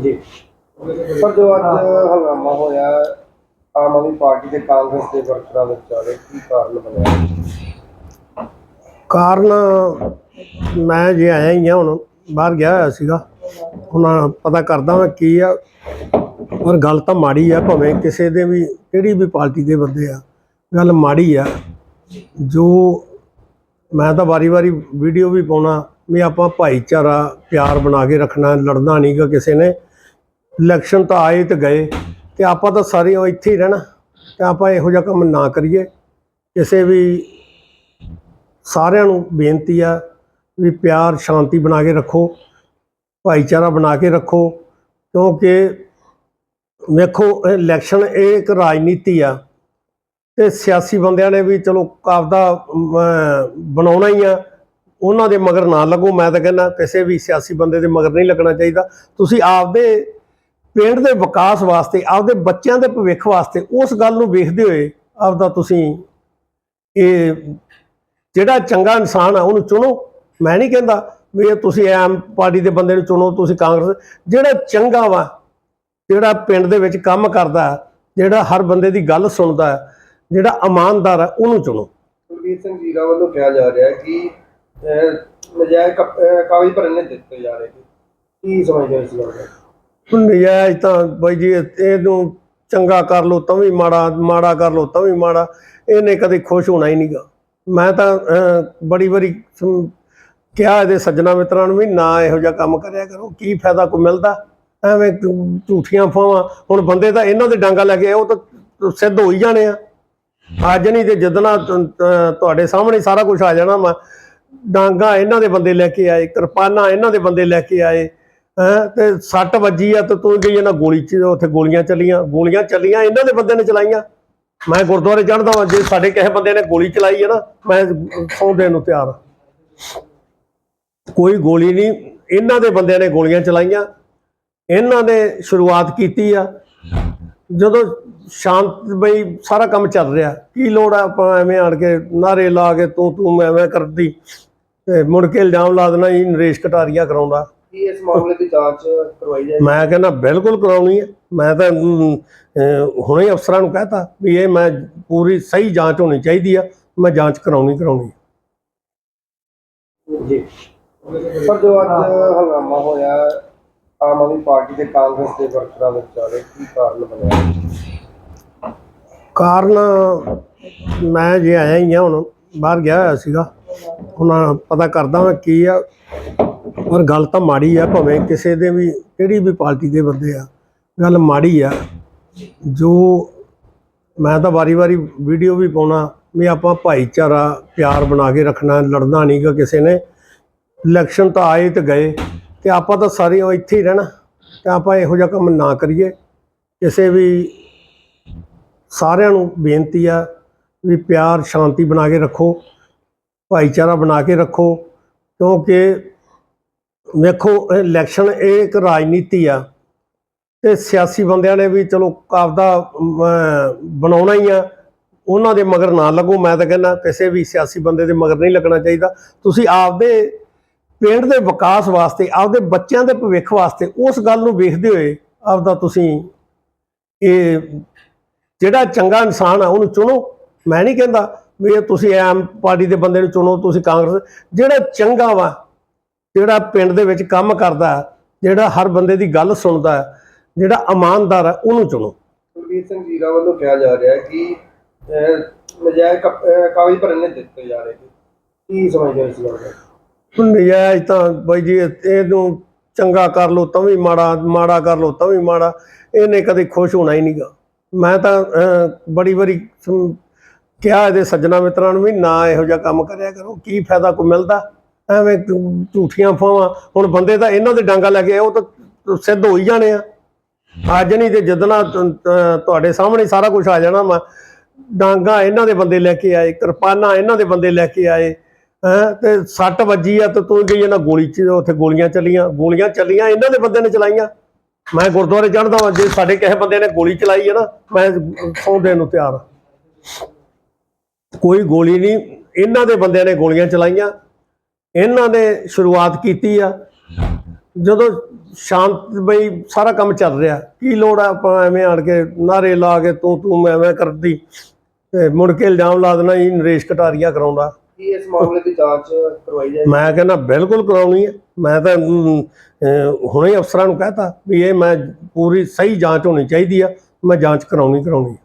ਜੀ। ਪਰ ਜੋ ਅੱਜ ਹੰਗਾਮਾ ਹੋਇਆ, ਆਮ ਆਦਮੀ ਪਾਰਟੀ ਦੇ ਕਾਂਗਰਸ ਦੇ ਵਰਕਰਾਂ ਵਿਚਾਲੇ ਕੀ ਕਾਰਨ ਬਣਿਆ? ਕਾਰਨ ਮੈਂ ਜੇ ਆਇਆ ਹੀ ਆ, ਹੁਣ ਬਾਹਰ ਗਿਆ ਹੋਇਆ ਸੀਗਾ। ਹੁਣ ਪਤਾ ਕਰਦਾ ਮੈਂ ਕੀ ਆ, ਪਰ ਗੱਲ ਤਾਂ ਮਾੜੀ ਆ, ਭਾਵੇਂ ਕਿਸੇ ਦੇ ਵੀ, ਕਿਹੜੀ ਵੀ ਪਾਰਟੀ ਦੇ ਬੰਦੇ ਆ, ਗੱਲ ਮਾੜੀ ਆ। ਜੋ ਮੈਂ ਤਾਂ ਵਾਰੀ-ਵਾਰੀ ਵੀਡੀਓ ਵੀ ਪਾਉਣਾ, ਵੀ ਆਪਾਂ ਭਾਈਚਾਰਾ ਪਿਆਰ ਬਣਾ ਕੇ ਰੱਖਣਾ, ਲੜਨਾ ਨਹੀਂਗਾ ਕਿਸੇ ਨੇ। ਇਲੈਕਸ਼ਨ ਤਾਂ ਆਏ ਤੇ ਗਏ ਤੇ ਆਪਾਂ ਤਾਂ ਸਾਰੇ ਇੱਥੇ ਹੀ ਰਹਿਣਾ ਤੇ ਆਪਾਂ ਇਹੋ ਜਿਹਾ ਕੰਮ ਨਾ ਕਰੀਏ। ਕਿਸੇ ਵੀ ਸਾਰਿਆਂ ਨੂੰ ਬੇਨਤੀ ਆ ਵੀ ਪਿਆਰ, ਸ਼ਾਂਤੀ ਬਣਾ ਕੇ ਰੱਖੋ, ਭਾਈਚਾਰਾ ਬਣਾ ਕੇ ਰੱਖੋ, ਕਿਉਂਕਿ ਵੇਖੋ, ਇਲੈਕਸ਼ਨ ਇਹ ਇੱਕ ਰਾਜਨੀਤੀ ਆ ਤੇ ਸਿਆਸੀ ਬੰਦਿਆਂ ਨੇ ਵੀ ਚਲੋ ਆਪਦਾ ਬਣਾਉਣਾ ਹੀ ਆ। ਉਹਨਾਂ ਦੇ ਮਗਰ ਨਾ ਲੱਗੋ, ਮੈਂ ਤਾਂ ਕਹਿੰਦਾ ਕਿਸੇ ਵੀ ਸਿਆਸੀ ਬੰਦੇ ਦੇ ਮਗਰ ਨਹੀਂ ਲੱਗਣਾ ਚਾਹੀਦਾ। ਤੁਸੀਂ ਆਪਦੇ ਪਿੰਡ ਦੇ ਵਿਕਾਸ ਵਾਸਤੇ ਆਪਦੇ ਬੱਚਿਆਂ ਦੇ ਭਵਿੱਖ ਵਾਸਤੇ ਉਸ ਗੱਲ ਨੂੰ ਵੇਖਦੇ ਹੋਏ ਆਪਦਾ ਤੁਸੀਂ ਇਹ ਜਿਹੜਾ ਚੰਗਾ ਇਨਸਾਨ ਆ ਉਹਨੂੰ ਚੁਣੋ। ਮੈਂ ਨਹੀਂ ਕਹਿੰਦਾ ਵੀ ਤੁਸੀਂ ਆਮ ਪਾਰਟੀ ਦੇ ਬੰਦੇ ਨੂੰ ਚੁਣੋ ਤੁਸੀਂ ਕਾਂਗਰਸ ਜਿਹੜਾ ਚੰਗਾ ਵਾ ਜਿਹੜਾ ਪਿੰਡ ਦੇ ਵਿੱਚ ਕੰਮ ਕਰਦਾ ਜਿਹੜਾ ਹਰ ਬੰਦੇ ਦੀ ਗੱਲ ਸੁਣਦਾ ਜਿਹੜਾ ਇਮਾਨਦਾਰ ਆ ਉਹਨੂੰ ਚੁਣੋ। ਕੁਲਵੀਰ ਸਿੰਘ ਜੀਰਾ ਵੱਲੋਂ ਕਿਹਾ ਜਾ ਰਿਹਾ ਕਿ ਨਜਾਇਜ਼ ਕਪ- ਅਹ, ਕਾਗਜ਼ ਦਿੱਤੇ ਜਾ ਰਹੇ। ਕੀ ਸਮਝਦੇ ਹੋ ਇਸ ਗੱਲ ਦਾ? ਨਜਾਇਜ਼ ਤਾਂ ਬਾਈ ਜੀ ਇਹਨੂੰ ਚੰਗਾ ਕਰ ਲੋ ਤਾਂ ਵੀ ਮਾੜਾ ਮਾੜਾ ਕਰ ਲੋ ਤਾਂ ਵੀ ਮਾੜਾ। ਇਹਨੇ ਕਦੇ ਖੁਸ਼ ਹੋਣਾ ਹੀ ਨਹੀਂਗਾ। ਮੈਂ ਤਾਂ ਬੜੀ ਵਾਰੀ ਕਿਹਾ ਇਹਦੇ ਸੱਜਣਾ ਮਿੱਤਰਾਂ ਨੂੰ ਵੀ ਨਾ ਇਹੋ ਜਿਹਾ ਕੰਮ ਕਰਿਆ ਕਰੋ ਕੀ ਫਾਇਦਾ ਕੋਈ ਮਿਲਦਾ? ਐਵੇਂ ਝੂਠੀਆਂ ਫਾਵਾਂ। ਹੁਣ ਬੰਦੇ ਤਾਂ ਇਹਨਾਂ ਦੇ ਡਾਂਗਾ ਲੈ ਕੇ ਆਏ, ਉਹ ਤਾਂ ਸਿੱਧ ਹੋ ਹੀ ਜਾਣੇ ਆ। ਅੱਜ ਨਹੀਂ ਤੇ ਜਦਨਾ ਤੁਹਾਡੇ ਸਾਹਮਣੇ ਸਾਰਾ ਕੁਝ ਆ ਜਾਣਾ ਮੈਂ ਡਾਂਗਾ ਇਹਨਾਂ ਦੇ ਬੰਦੇ ਲੈ ਕੇ ਆਏ ਕਿਰਪਾਨਾਂ ਇਹਨਾਂ ਦੇ ਬੰਦੇ ਲੈ ਕੇ ਆਏ। ਤੇ ਸੱਟ ਵੱਜੀ ਆ ਤੇ ਤੂੰ ਗਈ ਇਹਨਾਂ ਗੋਲੀ ਚ, ਉੱਥੇ ਗੋਲੀਆਂ ਚੱਲੀਆਂ ਗੋਲੀਆਂ ਚੱਲੀਆਂ, ਇਹਨਾਂ ਦੇ ਬੰਦੇ ਨੇ ਚਲਾਈਆਂ। ਮੈਂ ਗੁਰਦੁਆਰੇ ਚੜ੍ਹਦਾ ਵਾਂ, ਜੇ ਸਾਡੇ ਕਿਸੇ ਬੰਦੇ ਨੇ ਗੋਲੀ ਚਲਾਈ ਹੈ ਨਾ, ਮੈਂ ਸੌਂ ਦੇਣ ਨੂੰ ਤਿਆਰ ਕੋਈ ਗੋਲੀ ਨਹੀਂ, ਇਹਨਾਂ ਦੇ ਬੰਦਿਆਂ ਨੇ ਗੋਲੀਆਂ ਚਲਾਈਆਂ, ਇਹਨਾਂ ਨੇ ਸ਼ੁਰੂਆਤ ਕੀਤੀ ਆ। ਜਦੋਂ ਸ਼ਾਂਤ ਬਈ ਸਾਰਾ ਕੰਮ ਚੱਲ ਰਿਹਾ, ਕੀ ਲੋੜ ਆ ਆਪਾਂ ਐਵੇਂ ਆਣ ਕੇ ਨਾਰੇ ਲਾ ਕੇ ਤੂੰ ਤੂੰ ਮੈਂ ਮੈਂ ਕਰਦੀ, ਤੇ ਮੁੜ ਕੇ ਇਲਜ਼ਾਮ ਲਾ ਦੇਣਾ ਜੀ ਨਰੇਸ਼ ਕਟਾਰੀਆ ਕਰਾਉਂਦਾ। ਕੀ ਇਸ ਮਾਮਲੇ ਦੀ ਜਾਂਚ ਕਰਵਾਈ ਜਾਏ ਮੈਂ ਕਹਿੰਦਾ ਬਿਲਕੁਲ ਕਰਾਉਣੀ ਹੈ। ਮੈਂ ਤਾਂ ਅਮ, ਹੁਣੇ ਹੀ ਅਫਸਰਾਂ ਨੂੰ ਕਹਤਾ ਵੀ ਇਹ ਮੈਂ ਪੂਰੀ ਸਹੀ ਜਾਂਚ ਹੋਣੀ ਚਾਹੀਦੀ ਆ। ਮੈਂ ਜਾਂਚ ਕਰਾਉਣੀ ਕਰਾਉਣੀ। ਜੀ। ਪਰ ਜੋ ਅੱਜ ਹੰਗਾਮਾ ਹੋਇਆ ਆਮ ਆਦਮੀ ਪਾਰਟੀ ਦੇ ਕਾਂਗਰਸ ਦੇ ਵਰਕਰਾਂ ਵਿਚਾਲੇ ਕੀ ਕਾਰਨ ਬਣਿਆ? ਕਾਰਨ ਮੈਂ ਜੇ ਆਇਆ ਹੀ ਆ ਹੁਣ ਬਾਹਰ ਗਿਆ ਹੋਇਆ ਸੀਗਾ। ਹੁਣ ਪਤਾ ਕਰਦਾ ਮੈਂ ਕੀ ਆ। ਪਰ ਗੱਲ ਤਾਂ ਮਾੜੀ ਆ, ਭਾਵੇਂ ਕਿਸੇ ਦੇ ਵੀ, ਕਿਹੜੀ ਵੀ ਪਾਰਟੀ ਦੇ ਬੰਦੇ ਆ, ਗੱਲ ਮਾੜੀ ਆ। ਜੋ ਮੈਂ ਤਾਂ ਵਾਰੀ-ਵਾਰੀ ਵੀਡੀਓ ਵੀ ਪਾਉਣਾ, ਵੀ ਆਪਾਂ ਭਾਈਚਾਰਾ ਪਿਆਰ ਬਣਾ ਕੇ ਰੱਖਣਾ, ਲੜਨਾ ਨਹੀਂਗਾ ਕਿਸੇ ਨੇ। ਇਲੈਕਸ਼ਨ ਤਾਂ ਆਏ ਤੇ ਗਏ, ਤੇ ਆਪਾਂ ਤਾਂ ਸਾਰੇ ਇੱਥੇ ਹੀ ਰਹਿਣਾ, ਤੇ ਆਪਾਂ ਇਹੋ ਜਿਹਾ ਕੰਮ ਨਾ ਕਰੀਏ। ਕਿਸੇ ਵੀ ਸਾਰਿਆਂ ਨੂੰ ਬੇਨਤੀ ਆ, ਵੀ ਪਿਆਰ, ਸ਼ਾਂਤੀ ਬਣਾ ਕੇ ਰੱਖੋ, ਭਾਈਚਾਰਾ ਬਣਾ ਕੇ ਰੱਖੋ, ਕਿਉਂਕਿ ਵੇਖੋ ਇਲੈਕਸ਼ਨ ਇਹ ਇੱਕ ਰਾਜਨੀਤੀ ਆ। ਤੇ ਸਿਆਸੀ ਬੰਦਿਆਂ ਨੇ ਵੀ ਚਲੋ ਆਪਦਾ ਬਣਾਉਣਾ ਹੀ ਆ। ਉਹਨਾਂ ਦੇ ਮਗਰ ਨਾ ਲੱਗੋ, ਮੈਂ ਤਾਂ ਕਹਿੰਦਾ ਕਿਸੇ ਵੀ ਸਿਆਸੀ ਬੰਦੇ ਦੇ ਮਗਰ ਨਹੀਂ ਲੱਗਣਾ ਚਾਹੀਦਾ। ਤੁਸੀਂ ਆਪਦੇ ਪਿੰਡ ਦੇ ਵਿਕਾਸ ਵਾਸਤੇ, ਆਪਦੇ ਬੱਚਿਆਂ ਦੇ ਭਵਿੱਖ ਵਾਸਤੇ ਉਸ ਗੱਲ ਨੂੰ ਵੇਖਦੇ ਹੋਏ ਆਪਦਾ ਤੁਸੀਂ ਇਹ ਜਿਹੜਾ ਚੰਗਾ ਇਨਸਾਨ ਆ, ਉਹਨੂੰ ਚੁਣੋ। ਮੈਂ ਨਹੀਂ ਕਹਿੰਦਾ ਵੀ ਇਹ ਤੁਸੀਂ ਐਮ ਪਾਰਟੀ ਦੇ ਬੰਦੇ ਨੂੰ ਚੁਣੋ, ਤੁਸੀਂ ਕਾਂਗਰਸ। ਜਿਹੜਾ ਚੰਗਾ ਵਾ ਜਿਹੜਾ ਪਿੰਡ ਦੇ ਵਿੱਚ ਕੰਮ ਕਰਦਾ ਜਿਹੜਾ ਹਰ ਬੰਦੇ ਦੀ ਗੱਲ ਸੁਣਦਾ ਜਿਹੜਾ ਇਮਾਨਦਾਰ ਹੈ ਉਹਨੂੰ ਚੁਣੋ। ਕੁਲਵੀਰ ਸਿੰਘ ਜੀਰਾ ਵੱਲੋਂ ਕਿਹਾ ਜਾ ਰਿਹਾ ਹੈ ਕਿ ਨਜਾਇਜ਼ ਕਾਗਜ਼ ਭਰਨੇ ਦਿੱਤੇ ਜਾ ਰਹੇ। ਨੇ ਕੀ ਸਮਝਦੇ ਹੋ ਇਸ ਗੱਲ ਦਾ ਨਜਾਇਜ਼ ਤਾਂ ਬਾਈ ਜੀ ਇਹ- ਇਹਨੂੰ ਚੰਗਾ ਕਰ ਲੋ ਤਾਂ ਵੀ ਮਾੜਾ ਮਾੜਾ ਕਰ ਲੋ ਤਾਂ ਵੀ ਮਾੜਾ ਇਹਨੇ ਕਦੇ ਖੁਸ਼ ਹੋਣਾ ਹੀ ਨਹੀਂਗਾ। ਮੈਂ ਤਾਂ ਬੜੀ ਵਾਰੀ ਸਮ- ਕਿਹਾ ਇਹਦੇ ਸੱਜਣਾ ਮਿੱਤਰਾਂ ਨੂੰ ਵੀ ਨਾ ਇਹੋ ਜਿਹਾ ਕੰਮ ਕਰਿਆ ਕਰੋ ਕੀ ਫਾਇਦਾ ਕੋਈ ਮਿਲਦਾ? ਐਵੇਂ ਝੂਠੀਆਂ ਫਾਵਾਂ ਹੁਣ ਬੰਦੇ ਤਾਂ ਇਹਨਾਂ ਦੇ ਡਾਂਗਾ ਲੈ ਕੇ ਆਏ, ਉਹ ਤਾਂ ਸਿੱਧ ਹੋ ਹੀ ਜਾਣੇ ਆ। ਅੱਜ ਨਹੀਂ ਤੇ ਜਦਨਾ ਤੁਹਾਡੇ ਸਾਹਮਣੇ ਸਾਰਾ ਕੁਝ ਆ ਜਾਣਾ ਮੈਂ ਡਾਂਗਾ ਇਹਨਾਂ ਦੇ ਬੰਦੇ ਲੈ ਕੇ ਆਏ ਕਿਰਪਾਨਾਂ ਇਹਨਾਂ ਦੇ ਬੰਦੇ ਲੈ ਕੇ ਆਏ ਹੈਂ ਤੇ ਸੱਟ ਵੱਜੀ ਆ ਤੇ ਤੂੰ ਗਈ ਇਹਨਾਂ ਗੋਲੀ ਚ ਉੱਥੇ ਗੋਲੀਆਂ ਚੱਲੀਆਂ ਗੋਲੀਆਂ ਚੱਲੀਆਂ ਇਹਨਾਂ ਦੇ ਬੰਦੇ ਨੇ ਚਲਾਈਆਂ। ਮੈਂ ਗੁਰਦੁਆਰੇ ਚੜ੍ਹਦਾ ਵਾਂ ਜੇ ਸਾਡੇ ਕਿਸੇ ਬੰਦੇ ਨੇ ਗੋਲੀ ਚਲਾਈ ਹੈ ਨਾ ਮੈਂ ਸੌਂ ਦੇਣ ਨੂੰ ਤਿਆਰ ਕੋਈ ਗੋਲੀ ਨਹੀਂ ਇਹਨਾਂ ਦੇ ਬੰਦਿਆਂ ਨੇ ਗੋਲੀਆਂ ਚਲਾਈਆਂ। ਇਹਨਾਂ ਨੇ ਸ਼ੁਰੂਆਤ ਕੀਤੀ ਆ। ਜਦੋਂ ਸ਼ਾਂਤ ਬਈ ਸਾਰਾ ਕੰਮ ਚੱਲ ਰਿਹਾ ਕੀ ਲੋੜ ਆ ਆਪਾਂ ਐਵੇਂ ਆਣ ਕੇ ਨਾਰੇ ਲਾ ਕੇ ਤੂੰ ਤੂੰ ਮੈਂ ਮੈਂ ਕਰਦੀ ਤੇ ਮੁੜ ਕੇ ਇਲਜ਼ਾਮ ਲਾ ਦੇਣਾ ਇਹ ਨਰੇਸ਼ ਕਟਾਰੀਆ ਕਰਾਉਂਦਾ। ਕੀ ਇਸ ਮਾਮਲੇ ਦੀ ਜਾਂਚ ਕਰਵਾਈ ਜਾਏ ਮੈਂ ਕਹਿੰਦਾ ਬਿਲਕੁਲ ਕਰਾਉਣੀ ਹੈ ਮੈਂ ਤਾਂ ਹੁਣੇ ਅਫਸਰਾਂ ਨੂੰ ਕਹਤਾ ਵੀ ਇਹ ਮੈਂ ਪੂਰੀ ਸਹੀ ਜਾਂਚ ਹੋਣੀ ਚਾਹੀਦੀ ਆ ਮੈਂ ਜਾਂਚ ਕਰਾਉਣੀ ਕਰਾਉਣੀ